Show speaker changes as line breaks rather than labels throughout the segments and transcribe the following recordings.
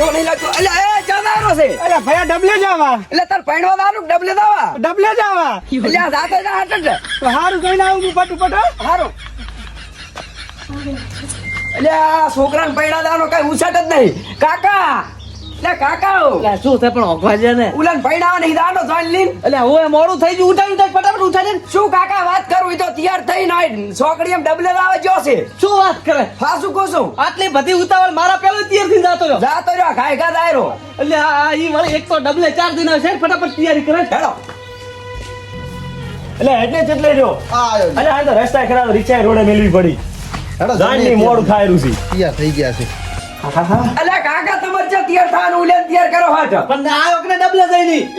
એવું નહીં લાગતું. એટલે એ જનારો છે.
અલ્યા ભયા ડબલે જાવા
એટલે તાર પૈણવા દાનું ડબલે દાવા?
ડબલે જાવા
એટલે આ જાતે જા હટ જ.
તો હારું કઈ ના હું પટુ પટો
હારું. એટલે આ છોકરાને પૈણા દાનો કઈ ઉછાટ જ નહીં. કાકા! એટલે કાકા
એટલે શું છે પણ ઓગવા છે ને?
ઉલાન પૈણાવા નહીં દાનો જોઈન લીન
એટલે હવે મોડું થઈ ગયું ઉઠાવી ઉઠાવી ફટાફટ ઉઠાડી
શું કાકા વાત કરું તો તૈયાર થઈ ના છોકરી એમ ડબલે દાવા જો છે.
શું વાત કરે?
ફાસું કોસું
આટલી બધી ઉતાવળ મારા પેલો તૈયાર થઈ જતો રહ્યો.
જાતો રહ્યો ખાય ખા દાયરો
એટલે આ આ ઈ વળી એક તો ડબલે ચાર દિન છે ફટાફટ તૈયારી કરે.
એટલે એટલે જેટલે રહ્યો? આ તો રસ્તા ખરાબ રિક્ષા રોડે મેળવી પડી. જાનની મોડું ખાયરું છે.
તૈયાર થઈ ગયા છે.
અલે કાકા તમારે જે તૈયાર ઉલેન તૈયાર કરો હટ.
પણ આ વખતે ડબલે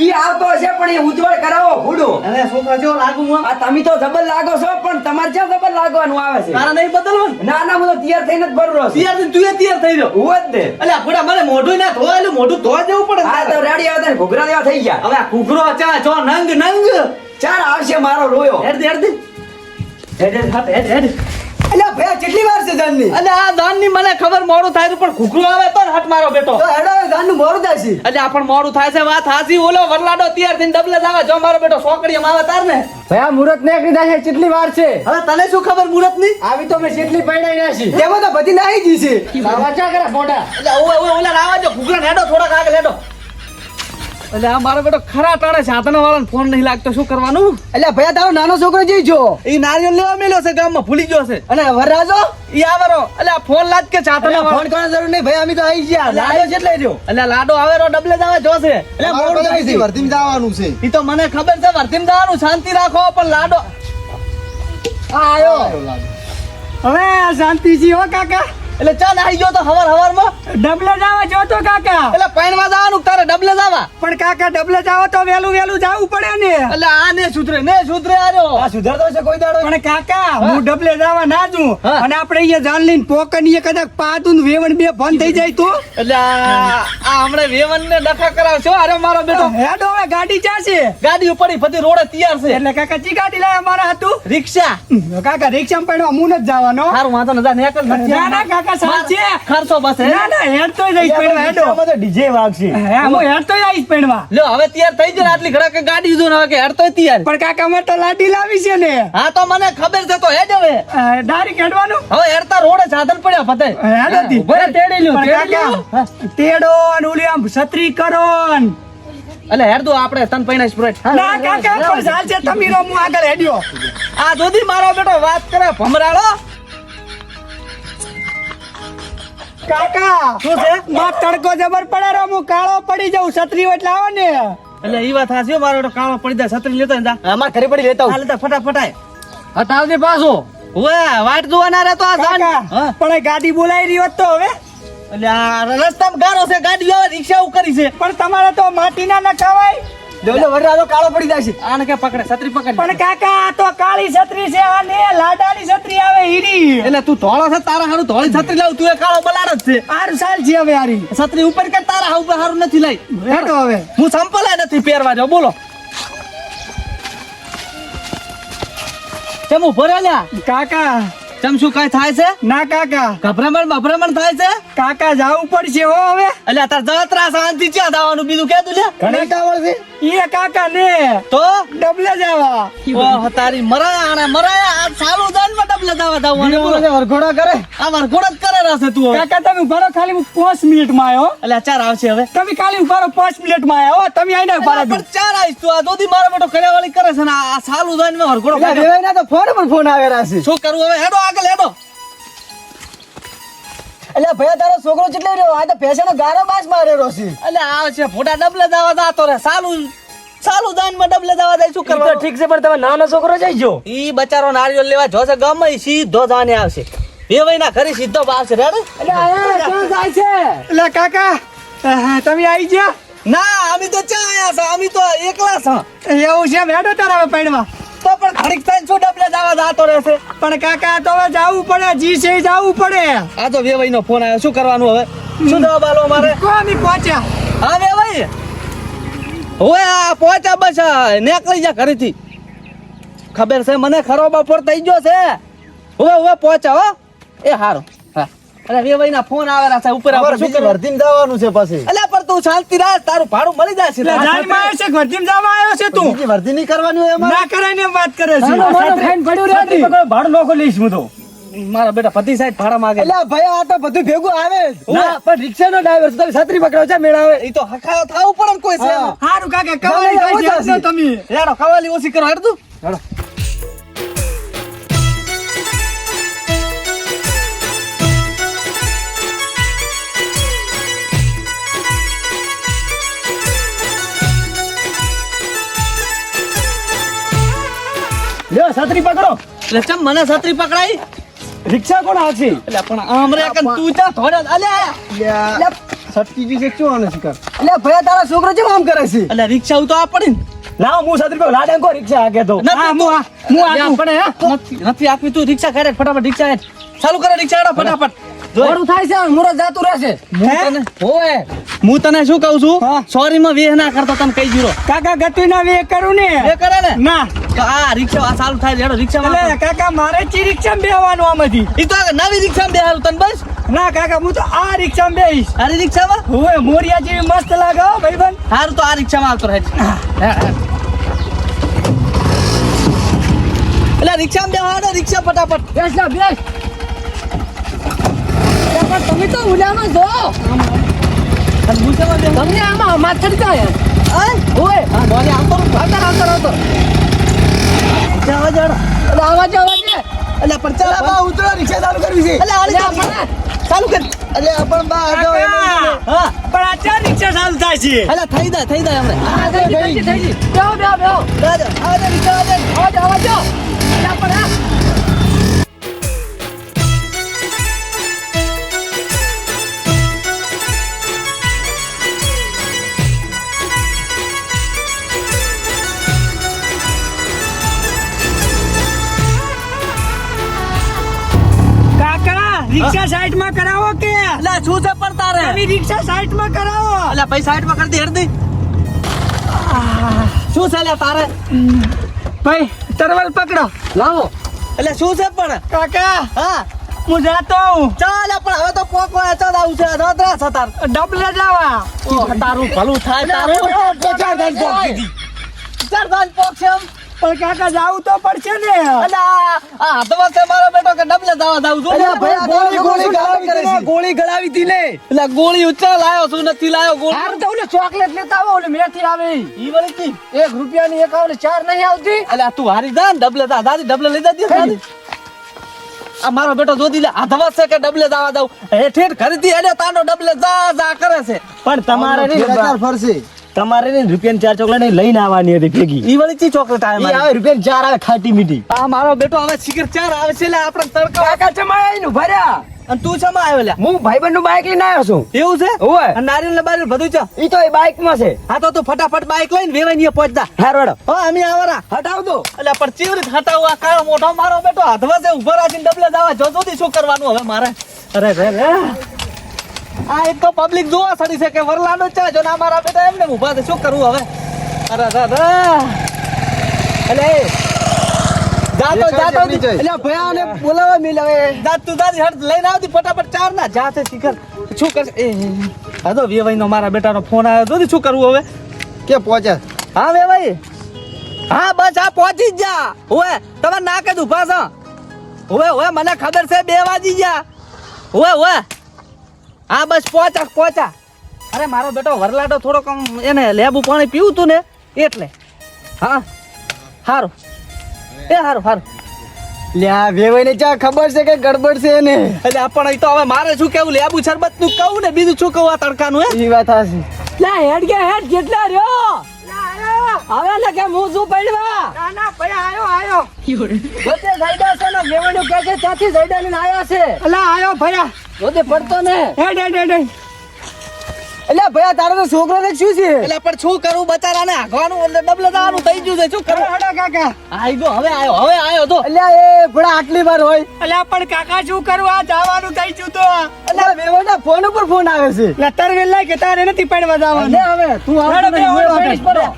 ઈ આવતો હશે પણ એ ઉજ્જવળ કરાવો ભૂડો.
અરે છોકરા જેવો લાગુ હું
આ તમે તો જબર લાગો છો પણ તમારે ક્યાં જબર લાગવાનું આવે છે.
મારા નહીં બદલવાનું?
ના ના હું તો તૈયાર થઈને જ ભરું છું.
તૈયાર થઈને તું તૈયાર થઈ રહ્યો.
હું જ
ફોટા મને મોઢું ના ધોવા એટલે મોઢું ધોવા જેવું પડે
તો રેડી આવે ને ઘૂઘરા દેવા થઈ ગયા.
હવે કુકરો ચા ચો નંગ નંગ.
ચાર આવશે મારો રોયો
હેડ હેડ હેડ હેડ હેડ.
એટલે ભયા કેટલી વાર છે ધાનની?
અને આ દાનની મને ખબર મોડું થાય પણ ઘૂકડું આવે તો હટ મારો બેટો.
તો હેડો ધાનનું મોડું થાય છે.
એટલે આ પણ મોડું થાય છે વાત હાજી ઓલો વરલાડો તૈયાર થઈને ડબલે જ આવે. જો મારો બેટો સોકડીએ આવે તાર ને.
ભયા મુહૂર્ત ને એકડી છે કેટલી વાર છે?
હવે તને શું ખબર મુહૂર્તની
આવી તો મેં કેટલી ના છે
તેમાં તો બધી નાહી ગઈ છે.
લાવા ચા કરે ફોટા.
એટલે ઓલા આવા જો કુકરા હેડો થોડાક આગળ હેડો. એટલે આ મારો બેટો ખરા ટાણે સાધનો વાળાને ફોન નહીં લાગતો. શું કરવાનું?
એટલે ભયા તારો નાનો છોકરો જઈ જો.
એ નારિયેલ લેવા મેલ્યો છે ગામમાં ભૂલી ગયો છે.
અને વરરાજો
ઈ આવરો એટલે આ ફોન લાજ કે સાધનો
ફોન કરવાની જરૂર નહીં ભાઈ અમે તો આવી ગયા. લાડો છે એટલે રહ્યો.
એટલે લાડો આવેરો ડબલે જ આવે જોશે
એટલે મોડું થાય છે
વર્ધીમ જવાનું છે.
ઈ તો મને ખબર છે વર્ધીમ જવાનું શાંતિ રાખો પણ લાડો
આ આયો.
હવે શાંતિજી હો કાકા.
એટલે ચાલ આવી ગયો તો હવાર હવારમાં?
ડબલે જાવા જો તો કાકા.
એટલે પાણીમાં જવાનું તારે ડબલે જવા.
પણ કાકા ડબલે જાવ તો વેલું વેલું જાવું પડે ને.
એટલે આ ને સુધરે ને સુધરે આર્યો
આ સુધરતો છે કોઈ દાડો?
પણ કાકા હું. ડબલે જાવા ના જઉં અને આપણે અહીંયા જાન લઈને પોકન એ કદાચ પાતું ને વેવણ બે ફોન થઈ જાય તો?
એટલે આ હમણે વેવન ને ડખા કરાવશો? અરે મારો બેટો.
હેડો હવે ગાડી ચાશે
ગાડી ઉપડી બધી રોડે તૈયાર છે.
એટલે કાકા ચી ગાડી લાવ્યા મારા હતું
રિક્ષા.
કાકા રિક્ષામાં પડવા હું જ જવાનો.
સારું વાંધો નતા નેકલ
ના ના કાકા સાચે
ખર્ચો બસ હે.
ના ના હેડ તો જઈશ પડવા હેડો.
રિક્ષામાં તો ડીજે વાગશે.
હું હેડ તો આવીશ પડવા
લ્યો હવે તૈયાર થઈ ગયો આટલી ઘડા કે ગાડી જો હવે કે હેડ તો તૈયાર.
પણ કાકા મેં તો લાડી લાવી છે ને.
હા તો મને ખબર છે તો હેડ હવે.
ડાયરેક્ટ હેડવાનું
હવે હેડતા રોડે સાધન પડ્યા ફતે.
હેડ હતી.
ઊભો તેડી લ્યો,
પણ
તેડી લ્યો.
કાકા તેડો અને ઓલી આમ છત્રી કરો ન.
એટલે આપણે તન પૈણા સ્પ્રાઇટ
ના કાકા પણ ચાલશે તમે હું આગળ હેડ્યો.
આ દોધી મારો બેટો વાત કરે ભમરાળો.
કાકા
શું છે?
માં તડકો જબર પડે રો હું કાળો પડી જાઉં છત્રી એટલે આવો ને.
એટલે ઈ વાત હાચી મારો કાળો પડી જાય છત્રી લેતો ને
અમાર ઘરે પડી લેતા
હાલ તો ફટાફટાય. હટાવજે પાછો. ઓએ વાટ જોવાના રે તો આ જાન હા.
પણ એ ગાડી બોલાવી રહી હોત તો હવે.
એટલે આ રસ્તામાં ગારો છે ગાડી આવે રિક્ષા કરી છે.
પણ તમારે તો માટીના ન ખવાય
લો વરરાજો કાળો પડી જશે
આને કે પકડે? છત્રી પકડ
પણ કાકા આ તો કાળી છત્રી છે અને લાડાની છત્રી આવે હીરી.
એટલે તું ધોળો છે તારા હારું ધોળી છત્રી લાવ તું એ કાળો બલાડ જ છે.
આરું સાલ છે હવે હારી
છત્રી ઉપર કે તારા હારું હારું નથી લઈ?
હેડો હવે.
હું સંપલે નથી પહેરવા જો બોલો. ચમ ઊભો રહ્યા
કાકા.
તમ શું કઈ થાય છે?
ના કાકા.
ગભરામણ બભરામણ થાય છે?
કાકા જાવું પડશે હો હવે.
એટલે તાર જતરા શાંતિ ક્યાં દાવાનું બીજું કે તું લે
ઘણી કાવળ છે.
ઈ કાકા ને.
તો?
ડબલે જવા
ઓહ તારી મરાયા આને મરાયા. આ સારું દનમાં ડબલે દાવા દાવાનું બોલો
વરઘોડા કરે?
આ વરઘોડા જ કરે રહેશે તું
કાકા તમે ઉભારો ખાલી હું પાંચ મિનિટમાં આવ્યો
એટલે ચાર આવશે હવે.
તમે ખાલી ઉભારો પાંચ મિનિટમાં આવ્યો તમે આઈને ઉભારો
પણ ચાર આવીશ તું. આ દોધી મારો બેટો કર્યા કરે છે ને આ સાલો દનમાં વરઘોડો કરે.
વેવાઈના તો ફોન પર ફોન આવે રાશે.
શું કરવું હવે? હેડો આગળ હેડો.
એટલે ભયા તારો છોકરો કેટલો રહ્યો? આ તો પૈસાનો ગારો બાસ મારે છે.
એટલે આ છે ફોટા ડબલે દાવા દાતો રે સાલું સાલું દાનમાં ડબલે દાવા દે શું કરવા
ઠીક છે પણ તમે નાનો છોકરો જઈ જો.
ઈ બચારો નારિયેળ લેવા જોશે ગમે સીધો જાને આવશે. એ ના ઘરે સીધો આવશે રે
એટલે આ ક્યાં જાય છે?
એટલે કાકા તમે આવી ગયા?
ના અમે તો ચા આયા છે અમે તો એકલા છે.
એવું છે હેડો તારા હવે પૈણમાં.
તો પણ ઘડીક થઈને શું ડબલે જવા જાતો રહેશે?
પણ કાકા તો હવે જવું પડે જી છે જવું પડે.
આ તો વેવાઈ નો ફોન આવ્યો. શું કરવાનું હવે? શું જવાબ આલો મારે
કોમી પહોંચ્યા?
હા વેવાઈ. ઓય આ પહોંચ્યા બસ નીકળી જા ઘરેથી. ખબર છે? મને ખરો બપોર થઈ ગયો છે. હવે હવે પહોંચ્યા હો. એ હારો. હા. અરે વેવાઈ ના ફોન આવેલા છે ઉપર આપણે શું કરવાનું?
જવાનું છે પછી.
તું શાંતિ રાખ તારું ભાડું મળી જશે
જાનમાં આવ્યો છે ગોધીમ જવા આવ્યો છે તું.
બીજી વર્ધી નહીં કરવાની હોય અમારે.
ના કરાય ને વાત કરે છે.
ખાઈને પડ્યું રે
પકડો, ભાડું નોખો લઈશ હું તો.
મારા બેટા પતિ સાહેબ ભાડા માંગે.
એટલે ભાઈ આ તો બધું ભેગું આવે. ના પણ રિક્ષાનો ડ્રાઈવર છે તમે છત્રી પકડાવ છે મેળાવે
એ તો હકાયો થાવું પણ કોઈ છે
સારું કાકે કવાલી
ના,
તમે.
યારો કવાલી ઓછી કરો હેડ તું.
લ્યો છત્રી પકડો.
એટલે ચમ મને છત્રી પકડાઈ?
રિક્ષા કોણ આવશે
એટલે પણ આમ રે કન તું જા થોડે
અલે ગઈ છે શું આને શિકાર?
એટલે ભયા તારા છોકરો કેમ આમ કરે છે?
અલ્યા રિક્ષા ઉતો આ પડી ના
લાવો હું છત્રી પકડ. લાડે કો રિક્ષા આગે તો.
ના
હા હું આ હું
પણ હે નથી નથી આપી તું. રિક્ષા કરે ફટાફટ રિક્ષા ચાલુ કરે રિક્ષા ફટાફટ.
મોડું થાય છે મુરત જાતું રહેશે.
હું? તને
ઓય
હું તને શું કહું છું. સોરી માં વેહ ના કરતો તમે કઈ જીરો.
કાકા ગતિ ના વેહ કરું ને.
એ કરે ને?
ના.
આ રિક્ષા આ ચાલુ થાય લેડો રિક્ષા માં
કાકા મારે ચી રિક્ષા બેહવાનું આમાંથી
ઈ તો નવી રિક્ષા માં બેહાલું તને બસ?
ના કાકા હું તો આ રિક્ષા બેહીશ.
આરી રિક્ષા માં
હવે મોરિયા જેવી મસ્ત લાગે હો ભાઈબંધ.
હારું તો આ રિક્ષા માં આવતો રહે એટલે રિક્ષા માં બેહાડો રિક્ષા ફટાફટ.
બેસ ના બેસ. પણ તમે તો જો? તમને આમાં માથડ કાય
હા?
ઓય
આવતો આવતો આવતો. જવા જવા.
એટલે આવાજ આવાજ ને
એટલે પણ ચાલ,
બા ઉતરો રિક્ષા ચાલુ કરવી છે
એટલે આલી ચાલ. કર
એટલે બા
હા
પણ આ ચાર રિક્ષા ચાલુ થાય છે
એટલે થઈ જાય થઈ જાય હમણાં
આ થઈ ગઈ, થઈ ગઈ. બેહો, બેહો, બેહો.
દાદા આવા દે, રિક્ષા આવા દે.
આવાજ આવાજ જો એટલે પણ આ
એટલે શું છે પણ તારે?
તમે રિક્ષા સાઈડમાં કરાવો.
એટલે ભાઈ સાઈડમાં કરી દે હેડ દે. શું છે લે તારે?
ભાઈ તરવલ પકડો.
લાવો.
એટલે શું છે પણ?
કાકા
હા.
હું જાતો હું
ચાલ પણ હવે તો પોકવા ચાલ આવું છે. રાત્રા છે તાર.
ડબલે જવા.
તારું ભલું થાય તારું.
ચાર દાન પોક.
ચાર દાન પોક છે
પણ કાકા જાવું તો પડશે ને
આ આ છે મારો બેટો કે ડબલે દાવા દાવું છું
ભાઈ,
ગોળી,
ગોળી
ગોળી
ગળાવી
કરે છે.
ગોળી ગળાવી હતી ને
એટલે ગોળી ઉચ્ચા લાયો છું નથી લાયો ગોળી
હારું તો ઓલે ચોકલેટ લેતા આવો ઓલે મેથી આવે ઈ.
ઈ વળી કી
એક રૂપિયાની એક આવે ચાર નહીં આવતી
એટલે તું હારી જા ને ડબલે દા દાદી ડબલે લઈ જતી આ મારો બેટો જોદી લે છે કે ડબલે દાવા દઉં હેઠ હેઠ ઘરેથી હેડ્યો તાનો ડબલે જા જા કરે છે
પણ તમારે
ફરશે
તમારે ને રૂપિયા ચાર ચોકલેટ લઈને આવવાની હતી ભેગી.
ઈ વાળી ચી ચોકલેટ આવે
આવે રૂપિયા ચાર આવે ખાટી મીઠી.
આ મારો બેટો હવે શિખર ચાર આવે છે લે આપણે તડકો
કાકા ચમાય આઈને ઊભા રહ્યા.
અને તું શેમાં આવ્યો લે?
હું ભાઈબંધનું બાઇક લઈને આવ્યો છું.
એવું છે?
ઓય
અને નારિયેલ ને બારિયેલ બધું છે
ઈ તો એ બાઈકમાં છે.
હા તો તું ફટાફટ બાઈક લઈને વેવાઈ ની પહોંચતા.
હાર વડો
હા અમે આવરા.
હટાવ દો.
એટલે પણ ચેવી રીતે હટાવું? આ કાળો મોટો મારો બેટો હાથમાં છે ઊભો રાખીને ડબલે દાવા જો જોતી શું કરવાનું હવે મારે? અરે રે રે આ એક તો પબ્લિક જોવા સડી છે કે વરલાનો ચા જો ના મારા બેટા એમને ઊભા છે. શું કરવું હવે? અરે દાદા એટલે જાતો જાતો.
એટલે ભાઈ આને બોલાવા મિલ હવે.
જાત તું દાદી હટ લઈને આવતી ફટાફટ. ચાર ના જાતે શિખર. શું કરશે? એ હા તો વેવાઈ નો મારા બેટાનો ફોન આવ્યો તો. શું કરવું હવે?
કે પહોંચે
હા વેવાઈ. હા બસ આ પહોંચી જ જા. ઓએ તમારે ના કે ઊભા છો. ઓએ ઓએ મને ખબર છે બે વાગી ગયા. ઓએ ઓએ હા બસ પહોંચા પહોંચા. અરે મારો બેટો વરલાડો થોડોક એને લેબુ પાણી પીવું તું ને એટલે. હા સારું એ સારું સારું
લ્યા વેવાઈને ચા ખબર છે કે ગડબડ છે ને
એટલે આપણ તો હવે મારે શું કેવું લેબુ શરબતનું કહું ને બીજું શું કહું આ તડકાનું
એ વાત હશે લા હેડ ગયા હેડ કેટલા રહ્યો. હવે ને કે હું શું પડવા
ના ના ભાઈ આયો આયો.
પોતે સાઈડા છે ને વેવાઈ કે કે ત્યાંથી સાઈડા લઈને આયા છે.
અલા આયો ભયા
પોતે પડતો ને.
હેડ ડે હેડ હેડ.
એટલે ભયા તારો તો છોકરો ને શું છે?
એટલે પણ શું કરું? બચારાને આગવાનું એટલે ડબલે દાવાનું થઈ ગયું છે. શું કરું?
હેડો કાકા.
આઈ ગયો હવે આયો હવે આયો તો.
એટલે એ ભડા આટલી વાર હોય.
અલ્યા પણ કાકા શું કરવું આ જવાનું થઈ ગયું તો.
એટલે વેવાઈ ના ફોન ઉપર ફોન આવે છે.
એટલે તાર વેલા કે તારે નથી પડવા
લે
જવાનું
હવે તું આવ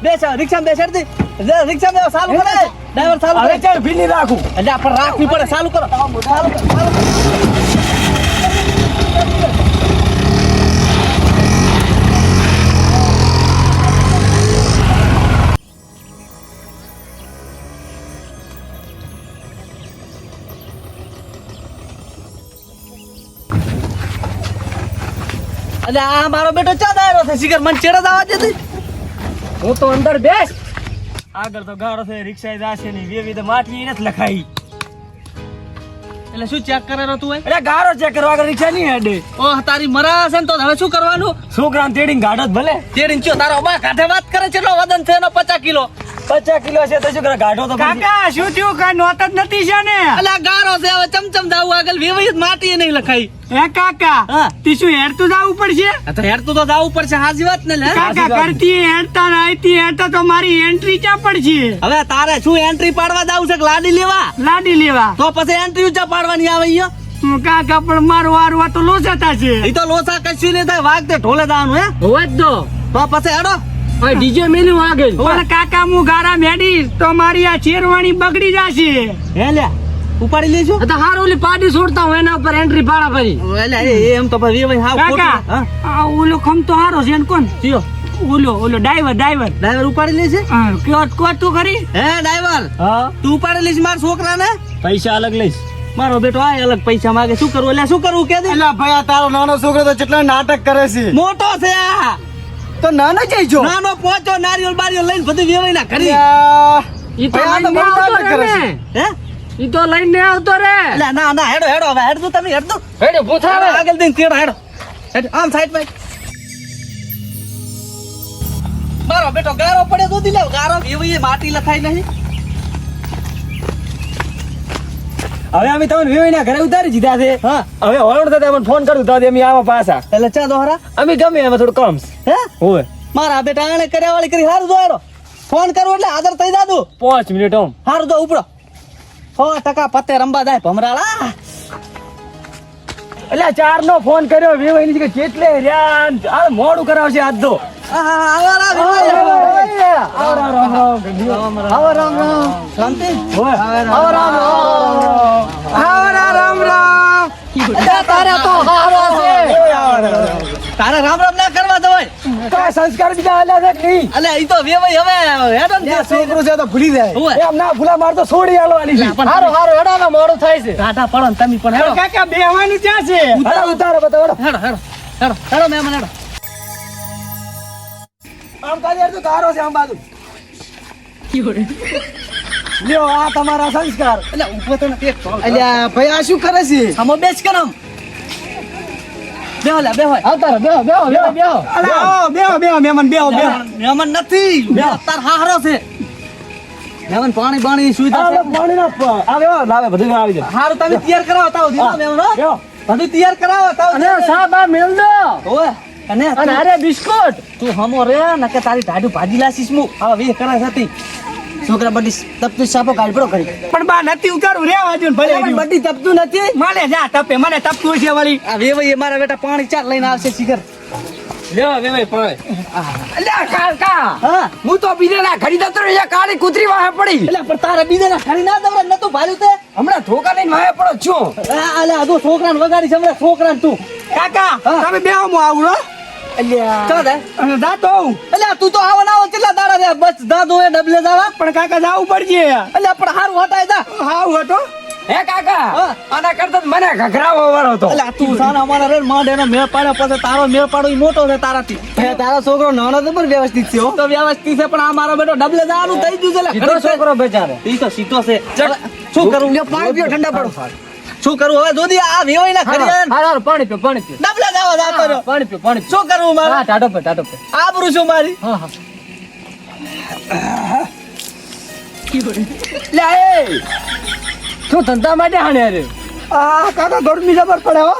બેસ.
રિક્ષા બેસાડ દે જે રિક્ષા બેસ ચાલુ કરે ડ્રાઈવર ચાલુ કરે
ચાલ ભીની રાખું.
એટલે આપણે રાખવી પડે કરો. ચાલુ કરો, ચાલુ કરો. એટલે આ મારો બેટો ચા દાયરો છે. શિખર મને ચેડા દાવા દેતી.
હું તો અંદર બેસ. આગળ તો ગાડો છે રિક્ષા જાશે ની વેવી તો માટી નથી લખાઈ.
એટલે શું ચેક કરેલો તું
એટલે ગારો ચેક કરવા આગળ રિક્ષા નહીં હેડે.
ઓ તારી મરા છે ને તો હવે શું કરવાનું?
છોકરાને તેડીને ગાડો જ ભલે.
તેડીને ચો તારો બા કાઢે વાત કરે છે એટલો વજન છે એનો પચાસ કિલો.
પચાસ કિલો છે તો શું કરે? ગાઢો તો કાકા શું થયું? કઈ નોત જ નથી છે ને?
એટલે ગારો છે હવે ચમચમ દાવું આગળ. વિવિધ માટી નહીં લખાઈ
હે કાકા? તી શું હેરતું જાવું પડશે?
તો હેરતું તો જાવું પડશે હાજી વાત ને
કાકા કરતી હેરતા નહીતી હેરતા તો મારી એન્ટ્રી ક્યાં પડશે?
હવે તારે શું એન્ટ્રી પાડવા જાવ છે લાડી લેવા?
લાડી લેવા.
તો પછી એન્ટ્રી ઊંચા પાડવાની આવે અહીંયા?
કાકા પણ મારું વારું આ તો લોચાતા છે
એ તો લોસા કશું નહીં થાય વાઘ તે ઢોલે દાવાનું હે?
હોય જ તો
તો પછી હેડો.
ડીજે મેલ્યું આગળ પણ કાકા હું ગારા મેડીશ તો મારી આ શેરવાણી બગડી જશે.
હે લ્યા ઉપાડી લેજો.
તો હાર ઓલી પાડી છોડતા હું એના ઉપર એન્ટ્રી પાડા ફરી
એલે એ એમ તો ભાઈ ભાઈ હા
કાકા આ ઓલો ખમતો હારો છે ને કોણ?
થયો
ઓલો ઓલો ડ્રાઈવર ડ્રાઈવર.
ડ્રાઈવર ઉપાડી લેશે
હા કયો કોટ તું કરી
હે ડ્રાઈવર
હા.
તું ઉપાડી લઈશ મારા છોકરાને?
પૈસા અલગ લઈશ.
મારો બેટો આ અલગ પૈસા માંગે. શું કરવું એટલે શું કરવું કે દે.
એલા ભાઈ આ તારો નાનો છોકરો તો કેટલા નાટક કરે છે.
મોટો છે આ.
તો ના ના જઈજો
ના નો પોચો નારિયેળ બારિયેળ લઈને બધું વેવાઈ ના કરી
ઈ તો
આ તો
લઈને આવતો
કરે
રે
હે?
ઈ તો લઈને આવતો રે.
એટલે ના ના હેડો હેડો હવે હેડ તમે હેડ હેડો
હેડે પૂછા
હેડો, આગળ દઈને તેડો હેડો. હેડ આમ સાઈડ પર. મારો બેટો ગારો પડે તો લેવ ગારો વેવાઈ માટી લખાઈ નહીં.
હવે અમે તમને વેવાઈના ઘરે ઉતારી દીધા છે.
હા.
હવે હોરણ થતા ફોન કરું તો અમે આવા પાછા.
એટલે ચા દોહરા
અમે ગમે એમાં થોડું કમ
હે? મારા બેટા આણે કર્યા વાળી કરી હારું દોડો ફોન કરવો એટલે હાજર થઈ જાદુ
પાંચ મિનિટ આમ.
હારું તો ઉપડો. સો ટકા પતે રંબા જાય ભમરાળા
એટલે ચાર નો ફોન કર્યો વેવાઈ એની જગ્યાએ કેટલે રહ્યા આ મોડું કરાવશે આજ તો.
તારે રામ રામ ના કરવા
સંસ્કાર બીજા આલ્યા છે નહીં?
અલે ઈ તો વેવાઈ હવે હેડો ને
છોકરો છે તો ભૂલી જાય.
એમ ના ભૂલા માર તો છોડી છે.
હારો હારો હેડો ને મોડું થાય છે. કાંટા પડો ને તમે પણ હેડો.
કાકા બેહવાનું ક્યાં છે? અરે ઉતારો બતાવો
હેડો. હેડો હેડો હેડો મેમન હેડો.
આમ કાજે તો તારો છે આમ બાજુ. લ્યો આ તમારા સંસ્કાર.
એટલે ઊભો તો નથી એક call કરો.
અલ્યા ભાઈ આ શું કરે છે?
આમાં બેસ બેહો લે બેહો.
આવતારો બેહો બેહો બેહો બેહો
અલે બેહો બેહો મહેમાન બેહો બેહો.
મહેમાન નથી. તાર હારો છે. મહેમાન પાણી બાણી સુવિધા છે.
પાણી ના આવે લાવે બધું આવી જાય
હારું તમે તૈયાર કરાવો તાવ દીધા મહેમાન. બધું તૈયાર કરાવો તાવ
અને સાહેબ મેલ દો.
ઓય અને
અને અરે બિસ્કુટ.
તું હમો રે નકે તારી ટાઢું ભાજી લાસીસ મુ. આ વી કરે હતી છોકરા બધી તપતું સાપો કાઢ કરી
પણ બા નથી ઉતારું રે વાજુ ભલે
બધી તપતું નથી
માલે જા તપે મને તપતું છે વાળી
આ વેવાઈ મારા બેટા પાણી ચાર લઈને આવશે શિખર
લ્યો વે ભાઈ પાણી અલ્યા કાકા
હા
હું તો બીજાના તો અહીંયા કાળી કૂતરી વાહે પડી
એટલે પણ તારા બીજાના ખરી ના દવડે નતું ભાલ્યું તે
હમણાં ધોકા લઈને વાહે પડો છો
આ અલે આ જો છોકરાને વગાડી છે હમણાં છોકરાને તું
કાકા. તમે બે આવું
અલ્યા
આવું
અલ્યા તું તો આવો ના આવો કેટલા દાડા રે બસ દાદો એ ડબલે દાડા.
પણ કાકા જાવું પડશે
અલ્યા પણ હારું હટાય દા.
હા હતો હે કાકા? આના કરતા મને ઘઘરાવો વાળો
તું સાના અમારા રે માંડ એનો મેળ પાડ્યો પછી તારો મેળ પાડો ઈ મોટો છે તારાથી.
ભાઈ તારો છોકરો નાનો તો પણ વ્યવસ્થિત છે હો.
તો વ્યવસ્થિત છે પણ આ મારો બેટો ડબલે દાવાનું થઈ ગયું છે લે.
છોકરો બેચારો.
ઈ તો સીધો છે. શું કરું?
પાણી પીઓ ઠંડા પડો.
શું કરું હવે? જોદી આ વેવાઈ ના ખરી
હાર પાણી પીઓ પાણી પીઓ.
ડબલા દાવા જાતો રહ્યો.
પાણી પીઓ પાણી
શું કરવું મારે?
હા ટાટો પે ટાટો પે
આબરૂ છું મારી.
હા હા. લે એ! શું ધંધા માટે હાને અરે
આ કાકા ગરમી જબર પડે હો.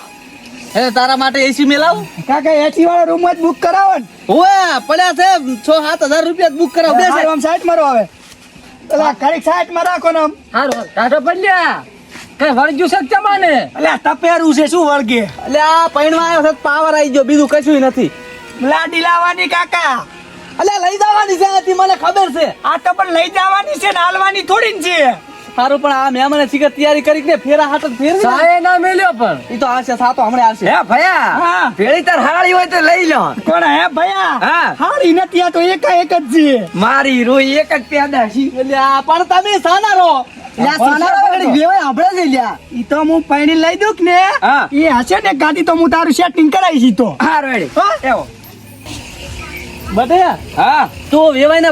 હે તારા માટે એસી મેલાવું?
કાકા એસી વાળા રૂમ જ બુક કરાવો ને.
ઓએ પડ્યા છે. છ સાત હજાર રૂપિયા બુક કરાવ. બે
હારું, આમ સાઈડ મારો આવે. પેલા ખાલી સાઈડમાં રાખો ને આમ.
હારું ટાટો પડ્યા કઈ વળગ્યું છે ચમાને એટલે
અલ્યા તપેરું છે શું વળગે?
એટલે આ પૈણવા આવ્યો છે પાવર આવી ગયો બીજું કશું નથી.
લાડી લાવવાની કાકા.
એટલે લઈ જવાની છે આથી મને ખબર છે.
આ તો પણ લઈ જવાની છે ને હાલવાની થોડી છે.
સારું પણ આ મેં મને શીખર તૈયારી કરી ને ફેરા હાથ જ ફેરવી ને.
ના મેલ્યો પણ.
ઈ તો આશે સાતો હમણાં આવશે.
હે ભયા
હા.
ભેળી તાર હાળી હોય તો લઈ લો.
કોણ હે ભયા?
હા.
હાળી નથી આ તો એક એક જ છે.
મારી રોઈ એક જ પેદા છે.
એટલે આ પણ તમે સાના રહો.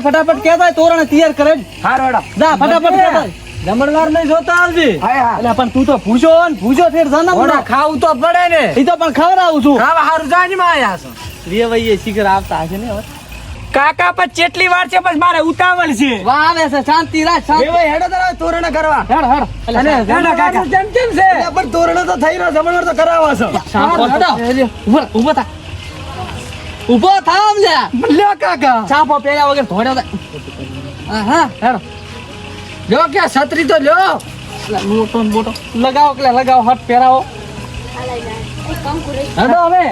ફટાફટ કેતા તોરણ તૈયાર કરે ફટાફટ જમણવાર નહીં જોતા આવજે. એટલે પણ તું તો ભૂજો ને ભૂજો ફેર જન્મ
ખાવું તો પડે ને.
એ તો પણ ખવડાવું છું.
ખાવા હારું જાની માં આવ્યા છો.
ભાઈ શીખર આવતા હશે ને હવે.
કાકા પર જેટલી વાર છે બસ મારે ઉતાવળ છે.
વાહ આવે છે. શાંતિ રાખ શાંતિ.
એ હેડો તારા તોરણ કરવા.
હેડ હેડ.
અને હેડો કાકા. જેમ જેમ છે.
પણ તોરણ તો થઈ રહ્યો જમણવાર તો કરાવા છે.
શાંત. હેડો. ઊભો થા, ઊભો થા. ઊભો થામ લે
લ્યો. કાકા.
ચાપો પેલા વગર ધોડ્યો હા, હા હેડો.
લ્યો કે છત્રી તો લ્યો.
મોટો મોટો. લગાવો કે લગાવો હટ પહેરાવો. હેડો હવે.